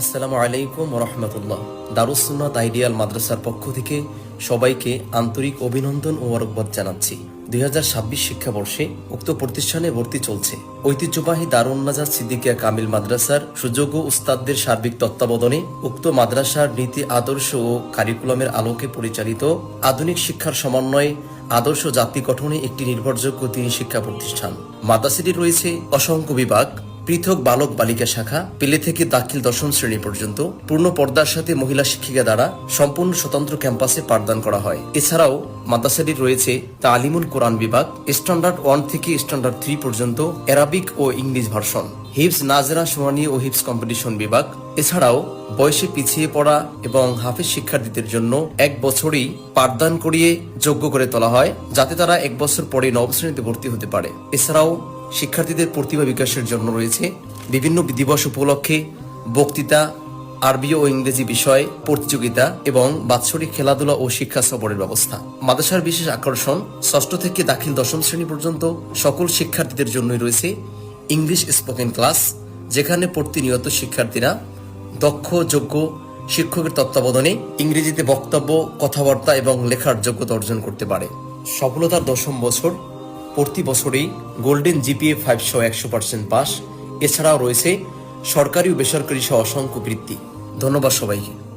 আসসালামু আলাইকুম রহমতুল্লাহ। দারুসুন্নাত আইডিয়াল মাদ্রাসার পক্ষ থেকে সবাইকে আন্তরিক অভিনন্দন ও মোবারকবাদ জানাচ্ছি। দুই হাজার ছাব্বিশ শিক্ষাবর্ষে উক্ত প্রতিষ্ঠানে ভর্তি চলছে। ঐতিহ্যবাহী দারুণ নাজার সিদ্দিকিয়া কামিল মাদ্রাসার সুযোগ্য উস্তাদদের সার্বিক তত্ত্বাবধানে উক্ত মাদ্রাসার নীতি, আদর্শ ও কারিকুলামের আলোকে পরিচালিত আধুনিক শিক্ষার সমন্বয়ে আদর্শ জাতি গঠনে একটি নির্ভরযোগ্য তিনি শিক্ষা প্রতিষ্ঠান। মাদ্রাসাটির রয়েছে অসংখ্য বিভাগ পৃথক বালক বালিকা শাখা পেলে থেকে দাখিল দশম শ্রেণি পর্যন্ত পূর্ণ পর্দার সাথে মহিলা শিক্ষিকা দ্বারা সম্পূর্ণ স্বতন্ত্র ক্যাম্পাসে পাঠদান করা হয়। এছাড়াও মাদ্রাসাটির রয়েছে তালিমুল কোরআন বিভাগ, স্ট্যান্ডার্ড ওয়ান থেকে স্ট্যান্ডার্ড থ্রি পর্যন্ত অ্যারাবিক ও ইংলিশ ভার্সন হিপস নাজরা সোয়ানি ও হিপস কম্পিটিশন বিভাগ। এছাড়াও বয়সে পিছিয়ে পড়া এবং হাফেজ শিক্ষার্থীদের জন্য এক বছরই পাঠদান করিয়ে যোগ্য করে তোলা হয়, যাতে তারা এক বছর পরে নবম শ্রেণীতে ভর্তি হতে পারে। এছাড়াও শিক্ষার্থীদের প্রতিভা বিকাশের জন্য রয়েছে বিভিন্ন দিবস উপলক্ষে বক্তৃতা, আরবি ও ইংরেজি বিষয়, প্রতিযোগিতা এবং বাৎসরিক খেলাধুলা ও শিক্ষা সফরের ব্যবস্থা। মাদ্রাসার বিশেষ আকর্ষণ ষষ্ঠ থেকে দাখিল দশম শ্রেণি পর্যন্ত সকল শিক্ষার্থীদের জন্যই রয়েছে ইংলিশ স্পোকেন ক্লাস, যেখানে প্রতিনিয়ত শিক্ষার্থীরা দক্ষ, যোগ্য শিক্ষকের তত্ত্বাবধানে ইংরেজিতে বক্তব্য, কথাবার্তা এবং লেখার যোগ্যতা অর্জন করতে পারে। সফলতার দশম বছর প্রতি বছরেই গোল্ডেন জিপিএ ফাইভ সহ একশো পার্সেন্ট পাস। এছাড়াও রয়েছে সরকারি ও বেসরকারি সহ অসংখ্য বৃত্তি। ধন্যবাদ সবাইকে।